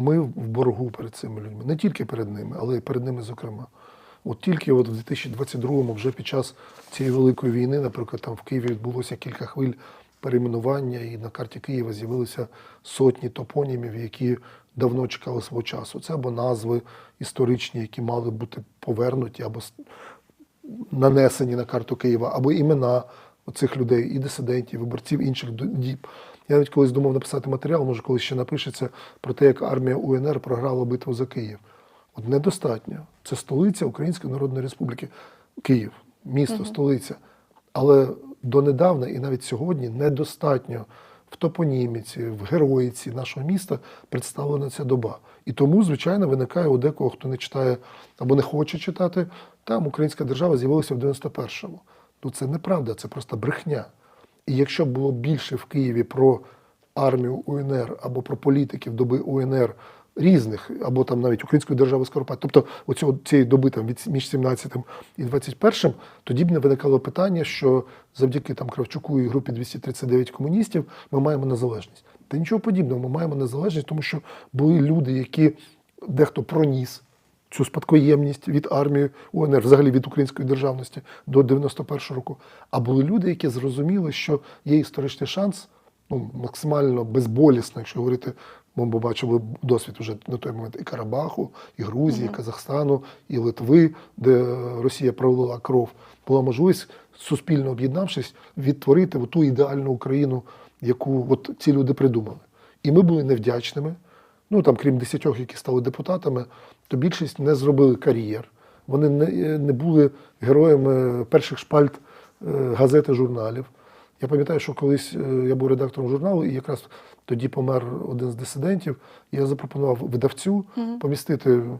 Ми в боргу перед цими людьми, не тільки перед ними, але й перед ними, зокрема. От тільки от в 2022-му, вже під час цієї великої війни, наприклад, там в Києві відбулося кілька хвиль перейменування, і на карті Києва з'явилися сотні топонімів, які давно чекали свого часу. Це або назви історичні, які мали бути повернуті, або нанесені на карту Києва, або імена цих людей, і дисидентів, і борців інших діб. Я навіть колись думав написати матеріал, може, колись ще напишеться про те, як армія УНР програла битву за Київ. От недостатньо. Це столиця Української Народної Республіки, Київ, місто, столиця. Але донедавна і навіть сьогодні недостатньо в топоніміці, в героїці нашого міста представлена ця доба. І тому, звичайно, виникає у декого, хто не читає або не хоче читати, там українська держава з'явилася в 91-му. Ну це неправда, це просто брехня. І якщо було більше в Києві про армію УНР або про політиків доби УНР різних, або там навіть Української держави Скоропад, тобто оцього цієї доби там від між 17 і 21, тоді б не виникало питання, що завдяки там Кравчуку і групі 239 комуністів ми маємо незалежність. Та нічого подібного, ми маємо незалежність, тому що були люди, які дехто проніс цю спадкоємність від армії УНР, взагалі від української державності до 91-го року. А були люди, які зрозуміли, що є історичний шанс, ну максимально безболісно, якщо говорити, ми бачили досвід уже на той момент і Карабаху, і Грузії, і Казахстану, і Литви, де Росія пролила кров. Була можливість суспільно об'єднавшись, відтворити ту ідеальну Україну, яку от ці люди придумали. І ми були невдячними ну там, крім десятьох, які стали депутатами, то більшість не зробили кар'єр. Вони не, не були героями перших шпальт е, газет і журналів. Я пам'ятаю, що колись е, я був редактором журналу, і якраз тоді помер один з дисидентів. І я запропонував видавцю помістити е,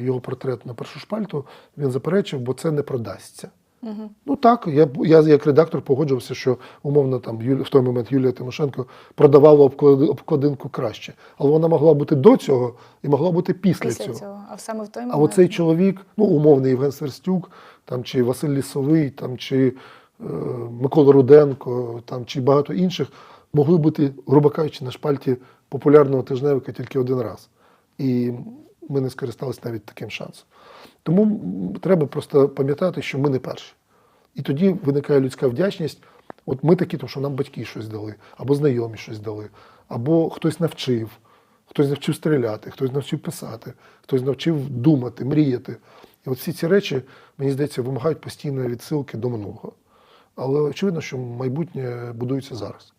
його портрет на першу шпальту. Він заперечив, бо це не продасться. Ну так, я, я як редактор погоджувався, що умовно там Юлі, в той момент Юлія Тимошенко продавала обкладинку краще. Але вона могла бути до цього і могла бути після, Після цього. цього. А саме в той А оцей чоловік, ну умовний Євген Сверстюк, там чи Василь Лісовий, там чи е, Микола Руденко, там чи багато інших, могли бути, грубо кажучи, на шпальті популярного тижневика тільки один раз. І ми не скористалися навіть таким шансом. Тому треба просто пам'ятати, що ми не перші. І тоді виникає людська вдячність. От ми такі, тому що нам батьки щось дали, або знайомі щось дали, або хтось навчив, хтось навчив стріляти, хтось навчив писати, хтось навчив думати, мріяти. І от всі ці речі, мені здається, вимагають постійної відсилки до минулого. Але очевидно, що майбутнє будується зараз.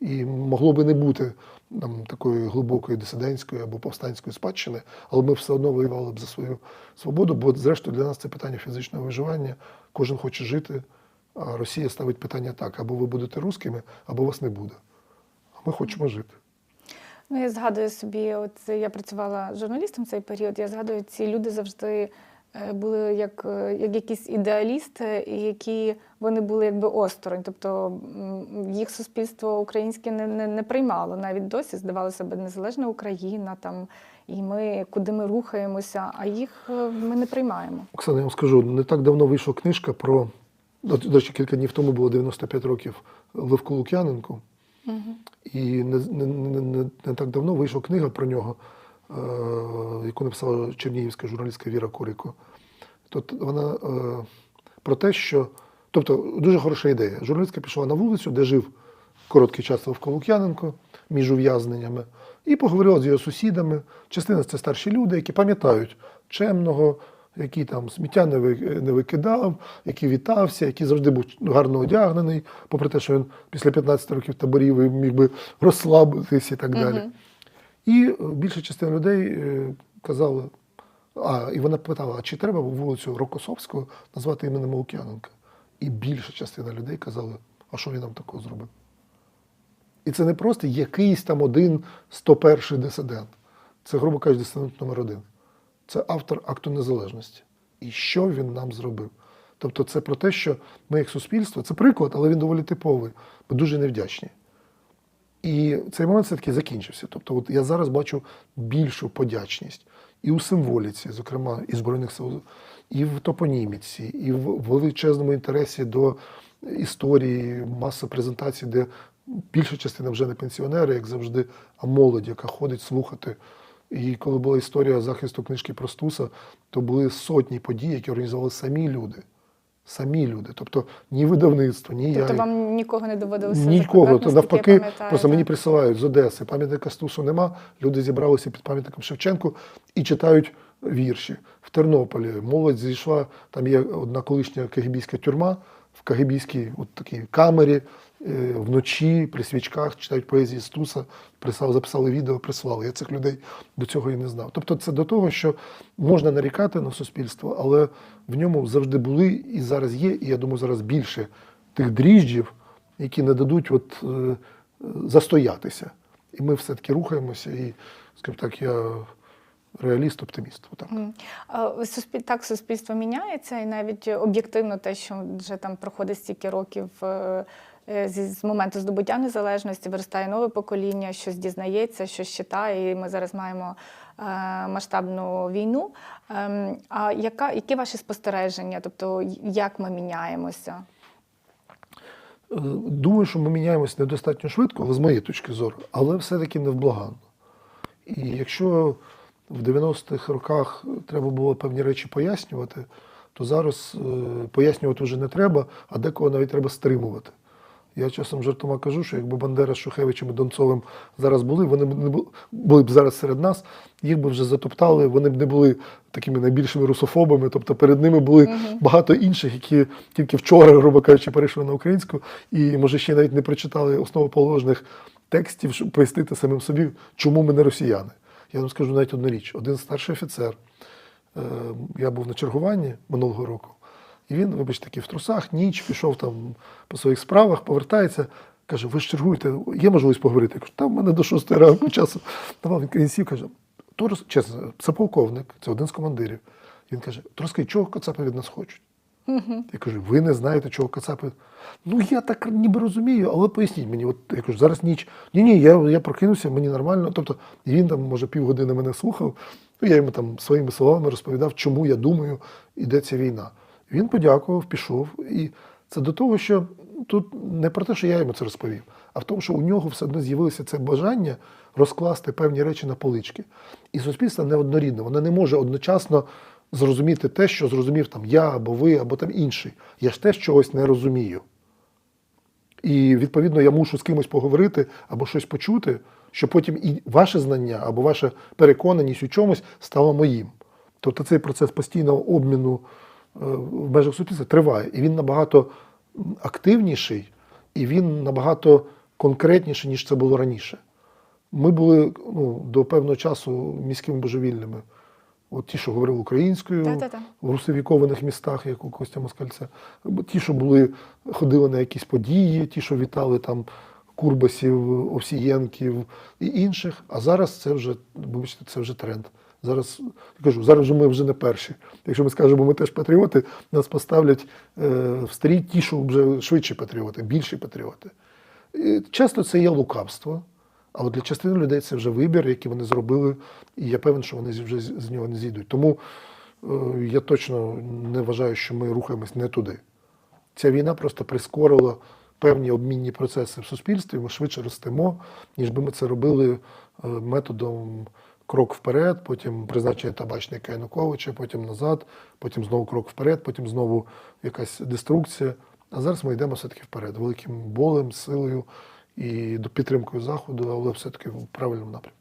І могло би не бути там, такої глибокої дисидентської або повстанської спадщини, але ми все одно воювали б за свою свободу, бо, зрештою, для нас це питання фізичного виживання. Кожен хоче жити, а Росія ставить питання так: або ви будете русскими, або вас не буде. А ми хочемо жити. Ну, я згадую собі, от я працювала журналістом в цей період. Я згадую, ці люди завжди були як, е, як якісь ідеалісти, які вони були якби осторонь. Тобто їх суспільство українське не, не, не приймало. Навіть досі здавалося б, незалежна Україна там, і ми куди ми рухаємося, а їх е, ми не приймаємо. Оксана, я вам скажу, не так давно вийшла книжка про. До речі, кілька днів тому було 95 років Левку Лук'яненку. І не, не, не, не, не так давно вийшла книга про нього, е, яку написала чернігівська журналістка Віра Куріко. Тут вона е, про те, що. Тобто, дуже хороша ідея. Журналістка пішла на вулицю, де жив короткий час Левко Лук'яненко між ув'язненнями, і поговорила з його сусідами. Частина це старші люди, які пам'ятають чемного, який там сміття не викидав, який вітався, який завжди був гарно одягнений, попри те, що він після 15 років таборів міг би розслабитись і так далі. І е, більша частина людей е, казали, а, і вона питала, а чи треба вулицю Рокосовського назвати іменем Лук'яненка? І більша частина людей казали, а що він нам такого зробив? І це не просто якийсь там один 101 дисидент. Це, грубо кажучи, дисидент номер один. Це автор акту незалежності. І що він нам зробив? Тобто, це про те, що ми, як суспільство, це приклад, але він доволі типовий. Ми дуже невдячні. І цей момент все-таки закінчився. Тобто, от я зараз бачу більшу подячність і у символіці, зокрема, і Збройних сил, і в топоніміці, і в величезному інтересі до історії, маса презентацій, де більша частина вже не пенсіонери, як завжди, а молодь, яка ходить слухати. І коли була історія захисту книжки Простуса, то були сотні подій, які організували самі люди. Самі люди. Тобто ні видавництво, ні Тобто я. вам нікого не доводилося Нікого, то навпаки, просто мені присилають з Одеси. Пам'ятника Стусу нема. Люди зібралися під пам'ятником Шевченку і читають вірші. В Тернополі молодь зійшла, там є одна колишня кагібійська тюрма, в кагибійській от такій камері вночі при свічках читають поезії Стуса, прислали, записали відео, прислали. Я цих людей до цього і не знав. Тобто це до того, що можна нарікати на суспільство, але в ньому завжди були і зараз є, і я думаю, зараз більше тих дріжджів, які не дадуть от, е, е, застоятися. І ми все-таки рухаємося, і, скажімо так, я реаліст, оптиміст. А, суспіль- Так, суспільство міняється, і навіть об'єктивно те, що вже там проходить стільки років е, е, з моменту здобуття незалежності, виростає нове покоління, щось дізнається, щось читає, і ми зараз маємо е, масштабну війну. Ем, А яка, які ваші спостереження? Тобто, як ми міняємося? Е, Думаю, що ми міняємось недостатньо швидко, з моєї точки зору, але все-таки невблаганно. І якщо в 90-х роках треба було певні речі пояснювати, то зараз е, пояснювати вже не треба, а декого навіть треба стримувати. Я часом жартома кажу, що якби Бандера з Шухевичем і Донцовим зараз були, вони б не бу- були б зараз серед нас, їх би вже затоптали, вони б не були такими найбільшими русофобами. Тобто перед ними були багато інших, які тільки вчора, грубо кажучи, перейшли на українську, і може ще навіть не прочитали основоположних текстів, щоб пояснити самим собі, чому ми не росіяни. Я вам скажу навіть одну річ: один старший офіцер. е, Я був на чергуванні минулого року. І він, вибачте, такий в трусах, ніч, пішов там по своїх справах, повертається, каже: ви ж чергуєте, є можливість поговорити? Я кажу, там в мене до шостої ранку часу. Давав він сів, каже, то роз- чесно, це полковник, це один з командирів. Він каже: то розкажи, чого Кацапи від нас хочуть? Я кажу, ви не знаєте, чого Кацапи. Ну я так ніби розумію, але поясніть мені. От я кажу, зараз ніч. Ні, ні, я, я прокинувся, мені нормально. Тобто, він там, може, півгодини мене слухав. Ну, я йому там своїми словами розповідав, чому я думаю, іде ця війна. Він подякував, пішов. І це до того, що тут не про те, що я йому це розповів, а в тому, що у нього все одно з'явилося це бажання розкласти певні речі на полички. І суспільство неоднорідне, воно не може одночасно зрозуміти те, що зрозумів там я або ви, або там інший. Я ж теж чогось не розумію. І відповідно я мушу з кимось поговорити або щось почути, щоб потім і ваше знання або ваша переконаність у чомусь стало моїм. Тобто цей процес постійного обміну в межах суспільства триває. І він набагато активніший, і він набагато конкретніший, ніж це було раніше. Ми були ну, до певного часу міськими божевільними. От ті, що говорили українською Та-та-та. в русифікованих містах, як у Костя Москальця, ті, що були, ходили на якісь події, ті, що вітали там Курбасів, Овсієнків і інших. А зараз це вже, вибачте, це вже тренд. Зараз я кажу, зараз ми вже не перші. Якщо ми скажемо, ми теж патріоти, нас поставлять е, в старі ті, що вже швидші патріоти, більші патріоти. І часто це є лукавство. Але для частини людей це вже вибір, який вони зробили, і я певен, що вони вже з нього не зійдуть. Тому е, я точно не вважаю, що ми рухаємось не туди. Ця війна просто прискорила певні обмінні процеси в суспільстві. Ми швидше ростемо, ніж би ми це робили е, методом крок вперед, потім призначення табачника Януковича, потім назад, потім знову крок вперед, потім знову якась деструкція. А зараз ми йдемо все-таки вперед, великим болем, силою і підтримкою заходу, але все-таки в правильному напрямку.